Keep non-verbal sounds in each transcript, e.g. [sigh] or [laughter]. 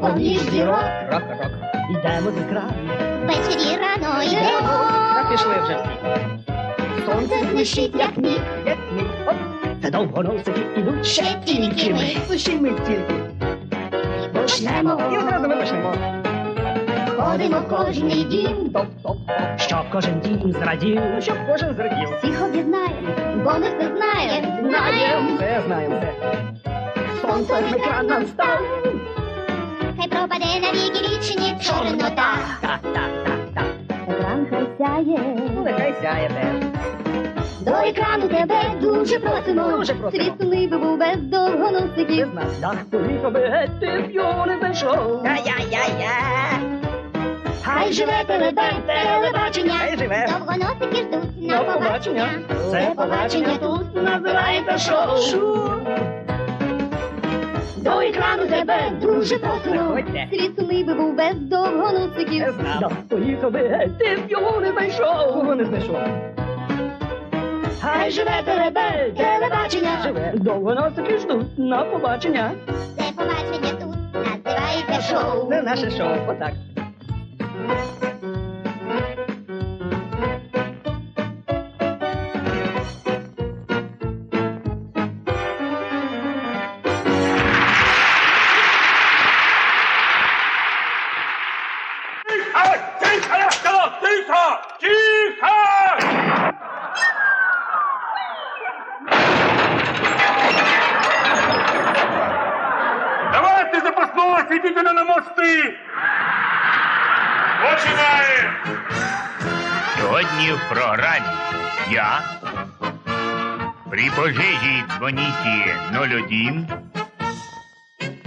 поміж зірок, крок, крок. Ідемо з екрану. ввечері рано йдемо. Та пішли вже. Сонце блищить, як міг, Як мій, оп. Та довго носики ідуть. ще тільки ми Лише ми тільки. почнемо. І одразу ми почнемо. Ходимо кожний дім. Щоб кожен дім зрадів. Щоб кожен зрадів. всіх об'єднаємо, бо ми все знаємо, знаємо. Все знаємо. Сонце з екран нам став. Хай пропаде навіки вічні чорнота. Так, так, так, так. Екран хай сяє. Ну, нехай сяє теж. До екрану тебе дуже просимо. Дуже просимо. Світ сумний би був без довгоносиків. Без нас дах поїхав би геть, ти б його не знайшов. Я-я-я-я. Хай живе телебень, телебачення. Хай живе. Довгоносики ждуть на побачення. побачення. Це побачення тут називається шоу. До екрану тебе дуже просимо. Світ би був без довгоносиків. Не знав. Би геть, ти б його не знайшов. Кого не знайшов? Хай живе телебень, телебачення. Живе. Довго носики ждуть на побачення. Це побачення тут називається шоу. Це наше шоу. Отак. Пожежі дзвоніті 01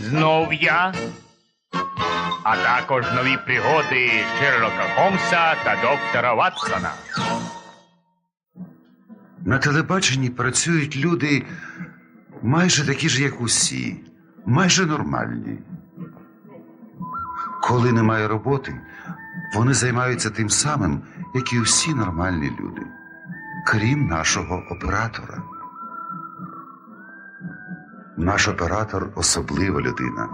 знов я, а також нові пригоди Шерлока Холмса та доктора Ватсона. На телебаченні працюють люди майже такі ж, як усі, майже нормальні. Коли немає роботи, вони займаються тим самим, як і усі нормальні люди, крім нашого оператора. Наш оператор особлива людина.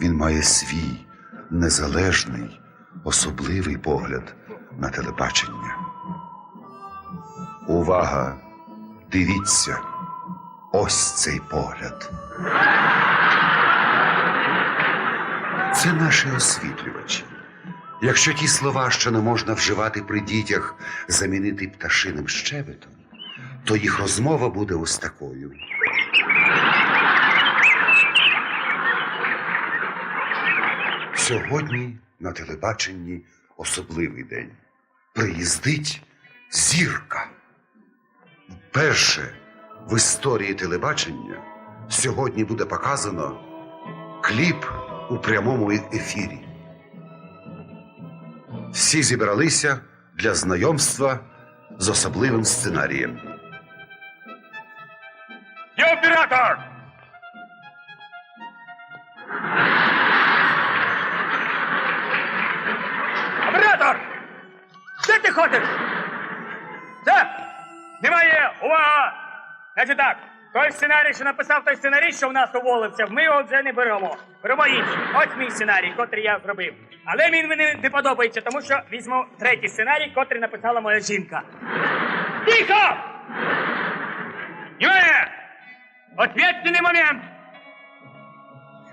Він має свій незалежний, особливий погляд на телебачення. Увага! Дивіться, ось цей погляд. Це наші освітлювачі. Якщо ті слова, що не можна вживати при дітях, замінити пташиним щебетом, то їх розмова буде ось такою. Сьогодні на телебаченні особливий день. Приїздить зірка. Перше в історії телебачення сьогодні буде показано кліп у прямому ефірі. Всі зібралися для знайомства з особливим сценарієм. Я! Оператор! Де ти! Немає! Увага! Значить так, той сценарій, що написав той сценарій, що в нас уволився, ми його вже не беремо. Беремо інший. Ось мій сценарій, котрий я зробив. Але він мені не подобається, тому що візьму третій сценарій, котрий написала моя жінка. Тихо! Внимание! Ответственный момент!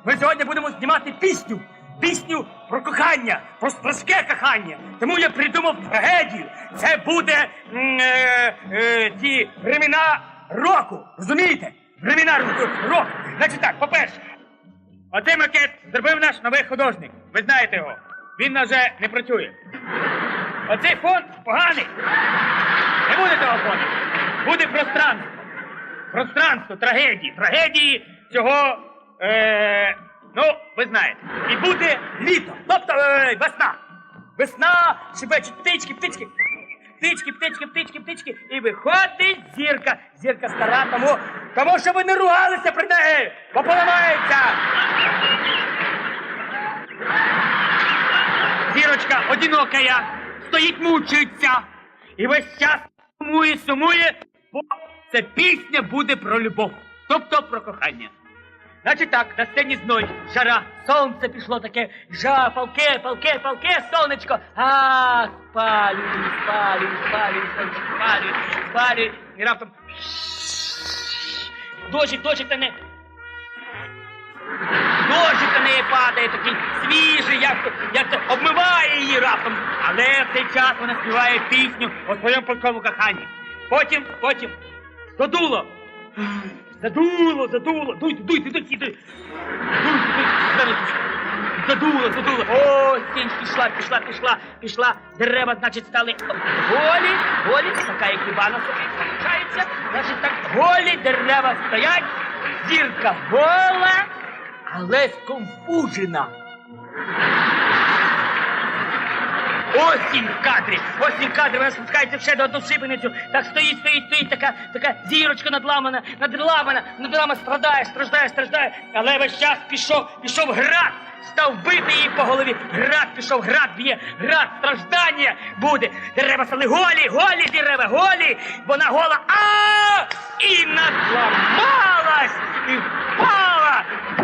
Ми сьогодні будемо знімати пісню. Пісню про кохання, про страшке кохання. Тому я придумав трагедію. Це буде м, е, е, ті времена року. Розумієте? Времена ро- року. Значить так, по-перше, оцей макет зробив наш новий художник. Ви знаєте його. Він на вже не працює. Оцей фон поганий. Не буде того фону. Буде пространство пространство, трагедії, трагедії цього, е, ну, ви знаєте. І буде літо, тобто е, весна. Весна, шибечуть птички, птички. Птички, птички, птички, птички. І виходить зірка. Зірка стара, тому, тому що ви не ругалися при неї, бо поламається. Зірочка одинокая, стоїть мучиться. І весь час сумує, сумує, бо це пісня буде про любов, тобто про кохання. Значить так, на сцені зной, жара, сонце пішло таке, жа, палке, палке, палке, сонечко. А, спалюю, спалюю, спалюю, сонечко, спалюю, спалюю. І раптом дощик, дощик та не. Дощик на неї падає такий свіжий, як то, як то обмиває її раптом. Але в цей час вона співає пісню у своєму полковому коханні. Потім, потім, задуло. Задуло, задуло. Дуйте, дуйте, дуйте, дуйте. Дуйте, дуйте, зараз. Задуло, задуло. Осінь пішла, пішла, пішла, пішла. Дерева, значить, стали голі, голі, така як Івана собі залишається. Значить, так голі дерева стоять, зірка гола, але скомфужена. Осінь в кадрі, осінь в кадрі, вона спускається ще до одну шибеницю. Так стоїть, стоїть, стоїть, така, така зірочка надламана, надламана, надламана, страдає, страждає, страждає. Але весь час пішов, пішов град, став бити її по голові. Град пішов, град б'є, град, страждання буде. Дерева стали голі, голі дерева, голі. Вона гола, а і надламалась, і впала,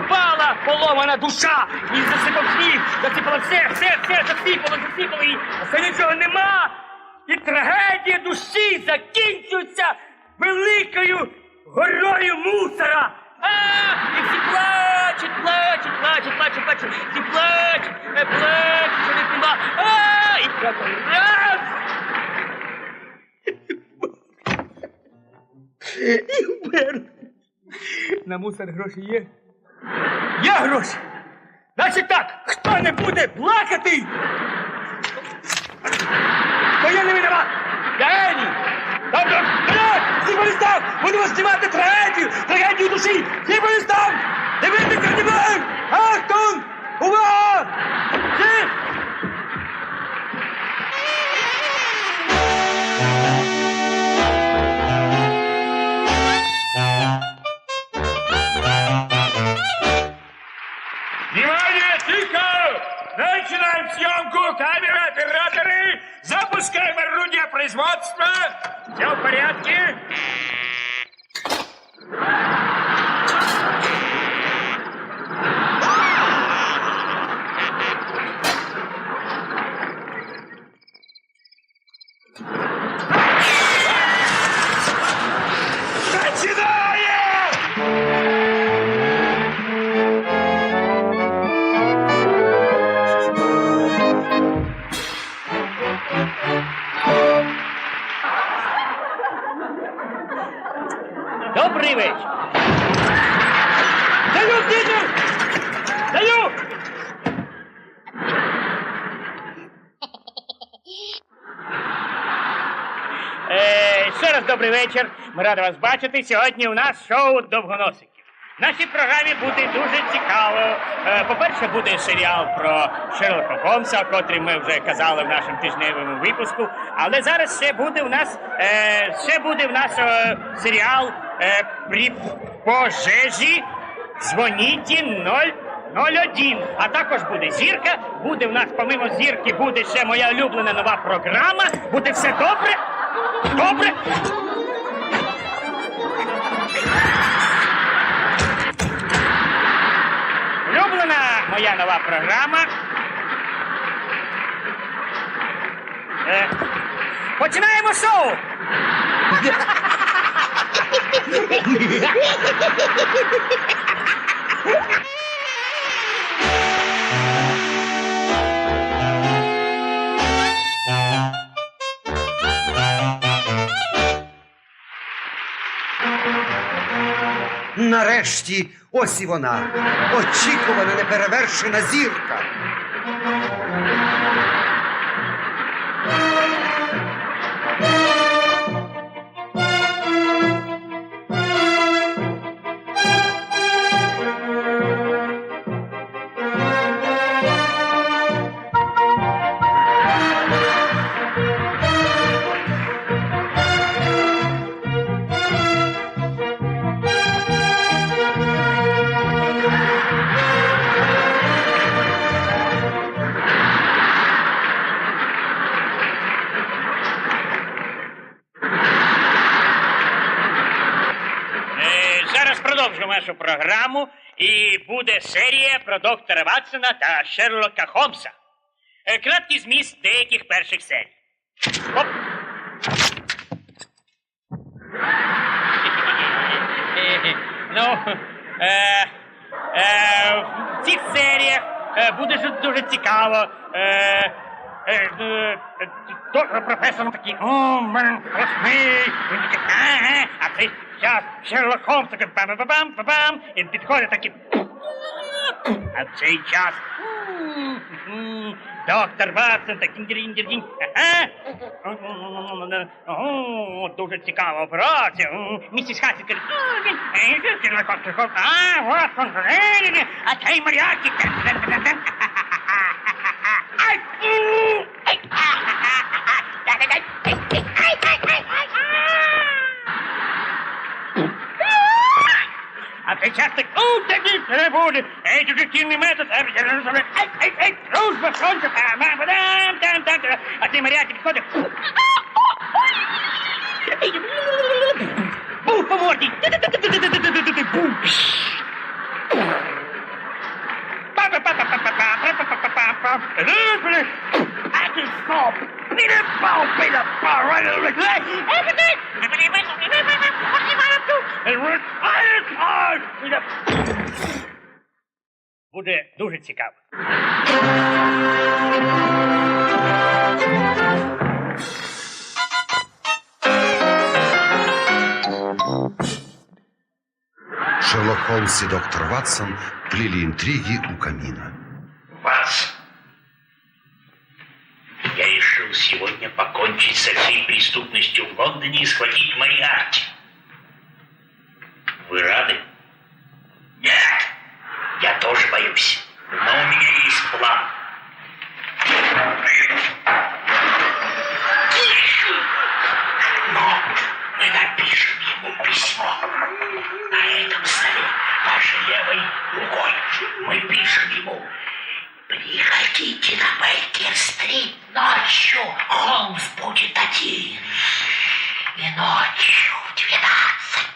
впала поломана душа, і засипав сніг, засипала все, все, все, засипало, засипало. А все нічого нема. І трагедія душі закінчується великою горою мусора. А, і всі плачуть, плачуть, плачуть, плачуть, плачуть, всі плачуть, е, плачуть, що не пила. А, і раптом раз. І вмер. На мусор гроші є? Є гроші! Значить так, хто не буде плакати, то я не винуват! Я геній! Добре, вперед! Будемо знімати трагедію! Трагедію душі! Листам! Дивитися знімаємо! Ахтун! Увага! Запускаем орудие производства! Все в порядке? Вечір. Ми раді вас бачити. Сьогодні у нас шоу довгоносиків. В нашій програмі буде дуже цікаво. Е, По-перше, буде серіал про Шерлока Холмса, котрий ми вже казали в нашому тижневому випуску. Але зараз ще буде в нас е, ще буде в нас е, серіал при пожежі. Дзвоніть 0 01. А також буде зірка. Буде в нас, помимо зірки, буде ще моя улюблена нова програма. Буде все добре. Добре. Улюблена моя нова програма. Е, починаємо шоу! [laughs] Нарешті ось і вона, очікувана неперевершена зірка. Е, зараз продовжимо нашу програму. і буде серія про доктора Ватсона та Шерлока Холмса. Е, Краткий зміст деяких перших серій. Оп. [laughs] Ну, е, е, в цих серіях е, буде дуже цікаво. Е, е, е, професор такий, о, мен страшний. Він такий, ага, а цей я Шерлок Холмс, такой бам-бам-бам-бам, и подходит таким... А сейчас... Доктор Ватсон, так дірінь-дірінь. Ага. Дуже цікаво, браття. Місіс Хасі каже, Шерлок Холмс, Шерлок а, Ватсон, а цей моряк, Ай, exactly. Oh, dat is daarvoor. Hij doet het in de maat. Uit, uit, uit. Roos van Frans. Maar bedankt, bedankt, bedankt. Als je maar de kant. Boe, vermoord Boe. Papa, papa, papa, papa, papa, papa. Rupelig. De Even. Even. Буде дуже цікаво. Шерлок Холмс и доктор Ватсон плели интриги у камина. Вас. Я решил сегодня покончить со всей преступностью в Лондоне и схватить Мариарти. Вы рады? Нет. Я тоже боюсь. Но у меня есть план. Но мы напишем ему письмо. На этом столе вашей левой рукой мы пишем ему Приходите на Бейкер-стрит ночью. Холмс будет один. И ночью в двенадцать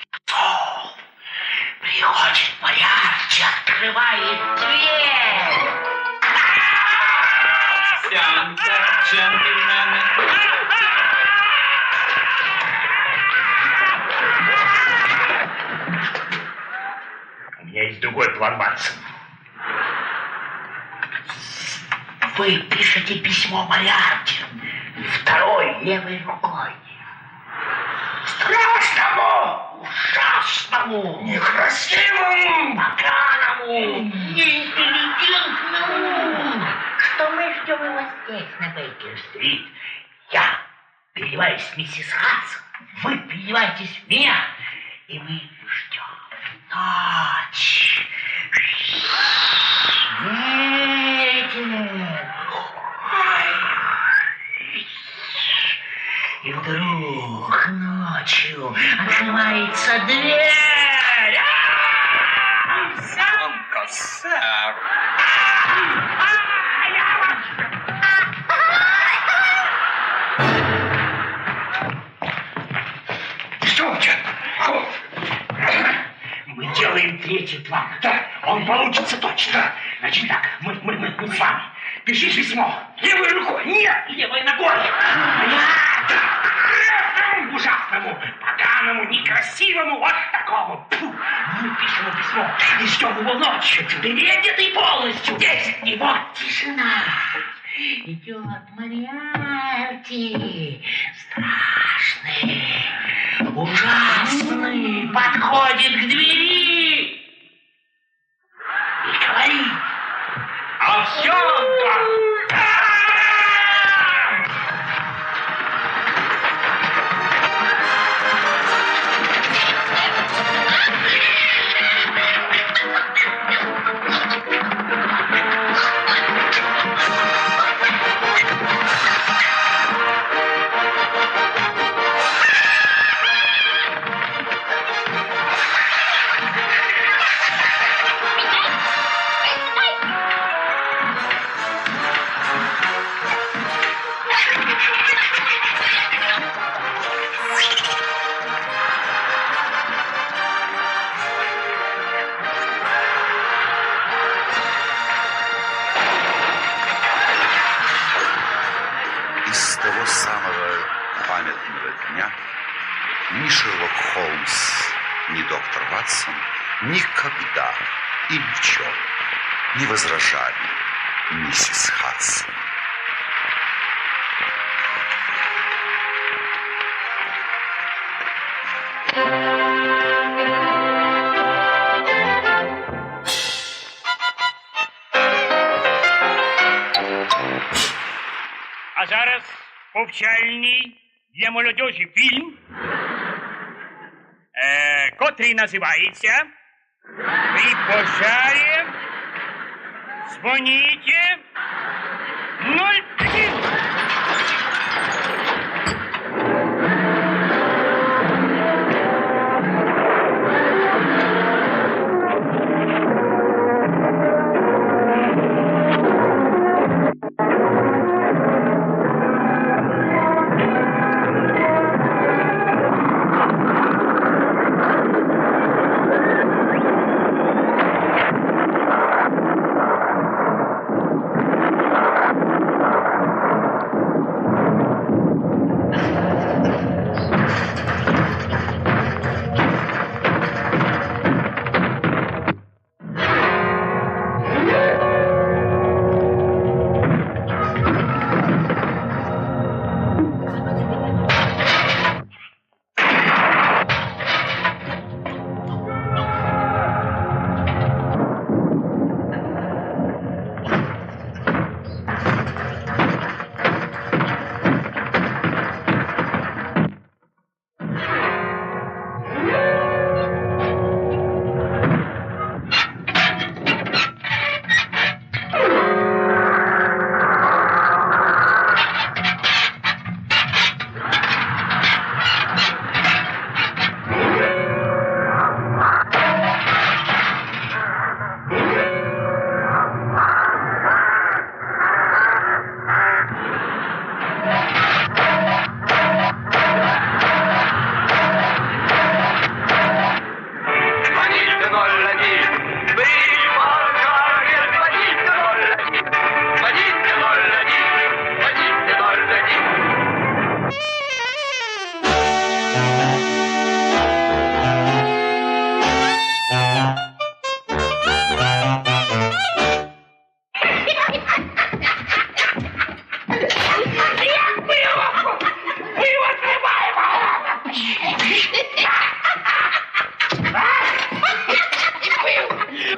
приходит Мариарти, открывает дверь. Сянка, джентльмены. У меня есть другой план, Ватсон. Вы пишете письмо Мариарти второй левой рукой. Страшному, ужасному, некрасивому, поганому, неинтеллигентному, что мы ждем его здесь, на Бейкер-стрит. Я переливаюсь в миссис Хадсон, вы переливаетесь в меня, и мы ждем ночь. Ветер. И вдруг ночью открывается дверь. Сянка, сэр. Что у тебя? Мы делаем третий план. Да, он получится точно. Значит так, мы, мы, мы, мы с вами. Пиши письмо. Левой рукой. Нет, левой ногой. Нет. Этому Ужасному, поганому, некрасивому, вот такому. Фу. Мы письмо и ждем его ночью, переодетый полностью. Здесь. И вот тишина. Идет Мариарти. Страшный, ужасный, подходит к двери и говорит. Овсянка! И Зараз повчальний для молодежі фільм, е, котрий називається При пожарі дзвоніть 01.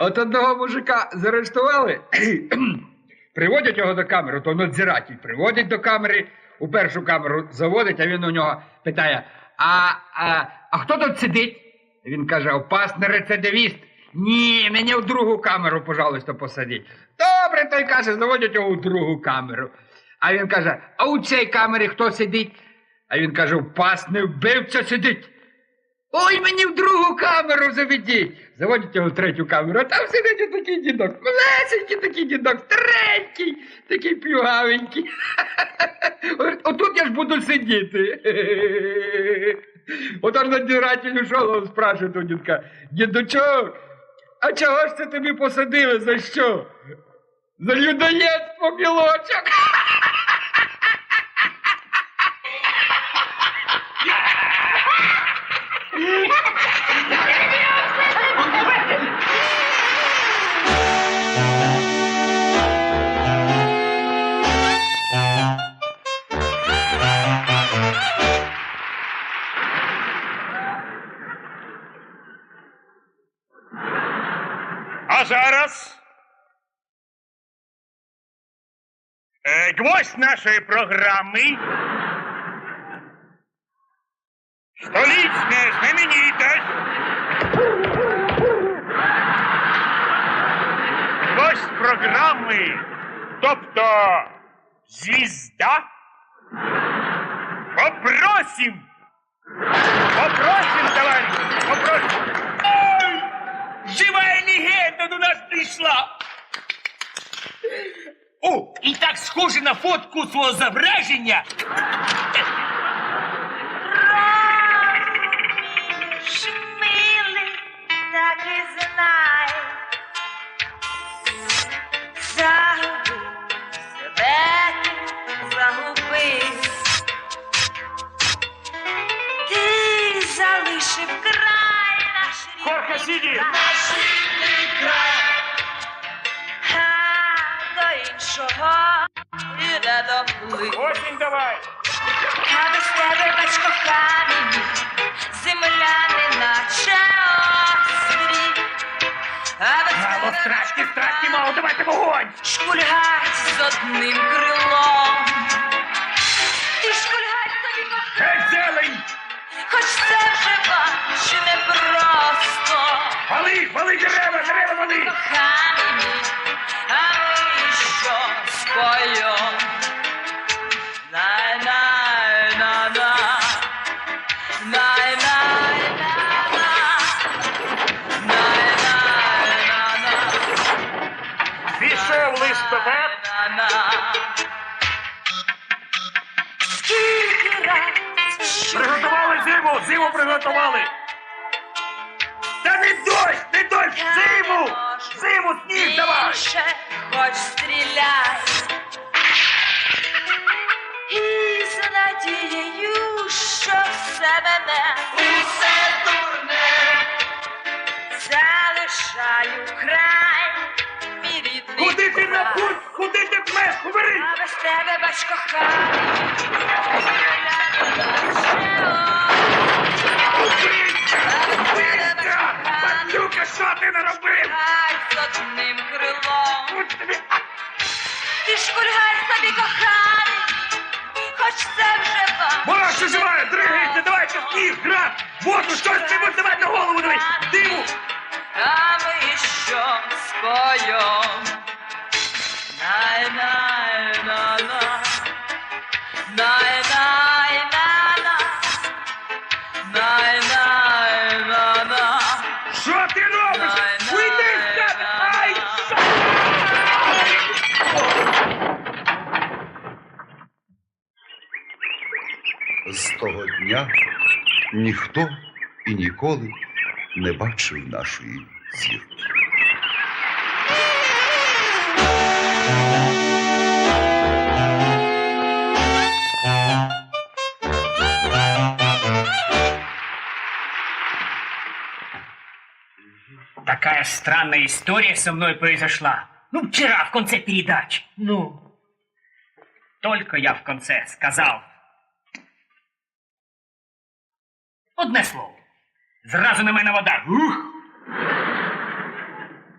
От одного мужика заарештували, [clears throat] приводять його до камери, то надзиратель приводять до камери, у першу камеру заводить, а він у нього питає: А, а, а хто тут сидить? Він каже, опасний рецидивіст. Ні, мене в другу камеру, пожалуйста, посадіть. Добре, той каже, заводять його в другу камеру. А він каже, а у цій камері хто сидить? А він каже, опасний вбивця сидить. Ой, мені в другу камеру заведіть. Заводять його в третю камеру, а там сидить такий дідок. Малесенький такий дідок, старенький, такий плюгавенький. Говорить, Отут я ж буду сидіти. Отож надзиратель ушов, спрашує у дідка, дідочок, а чого ж це тобі посадили? За що? За людоєдство, білочок. Гвоздь нашої програми. Столичная знаменитость. Гвоздь програми, тобто звізда. Попросим. Попросим, товарищ, попросим. Ой, живая легенда до нас пришла. О! І так схоже на фотку свого зображення. Розмішнили, так і знай. Загуби себе, загуби. Ти залишив край наш рідний Хорха, сиди! Наш рідний край. До іншого іде. Осінь давай! Батько камінь, земля не наче острів. А без Мало тебе страшки, батько страшки мало, давайте вогонь! Шкульгать з одним крилом. Ти шкульгать Геть зелень! хоч це вже бач непросто. Вали, вали дерева, дерева вали! Кохані, Пішов листопад! Приготували зиму, зиму приготували! Зиму! Зиму, сніг давай! більше хоч стріляй. І з надією, що все мене усе дурне залишаю край, мій рідний Куди ти на путь? Куди ти пмеш? Убери! А без тебе батько Убийця! Батюка, що ти наробив? Ж кульгай собі коханий, хоч це вже вам. Вона що живає, дригається, давайте сніг, град, воду, щось тебе давай на голову, давай, диву. А ми що споєм? Ніхто і ніколи не бачив нашої зірки. Такая странная история со мной произошла. Ну, вчера в конце передач. Ну. Только я в конце сказал. Одне слово. Зразу на мене вода. Ух!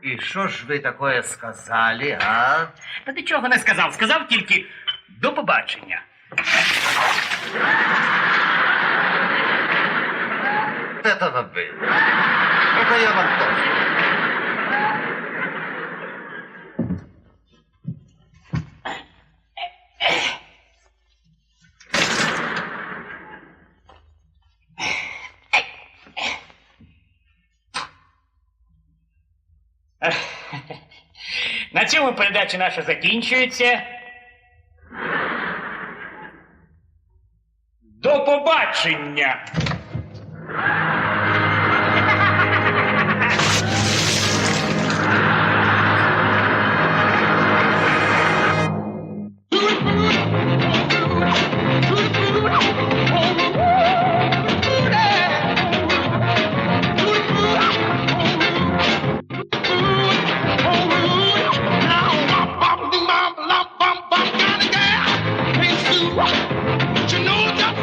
І що ж ви такое сказали, а? Та нічого не сказав. Сказав тільки до побачення. Это было. Это я вам тоже. [laughs] На цьому передача наша закінчується. До побачення!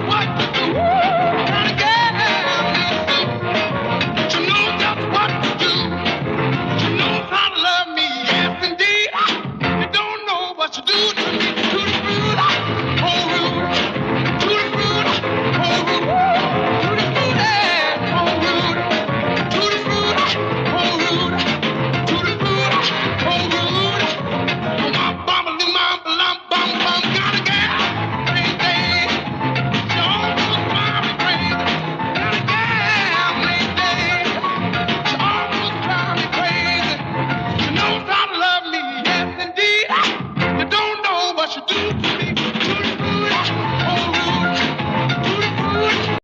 What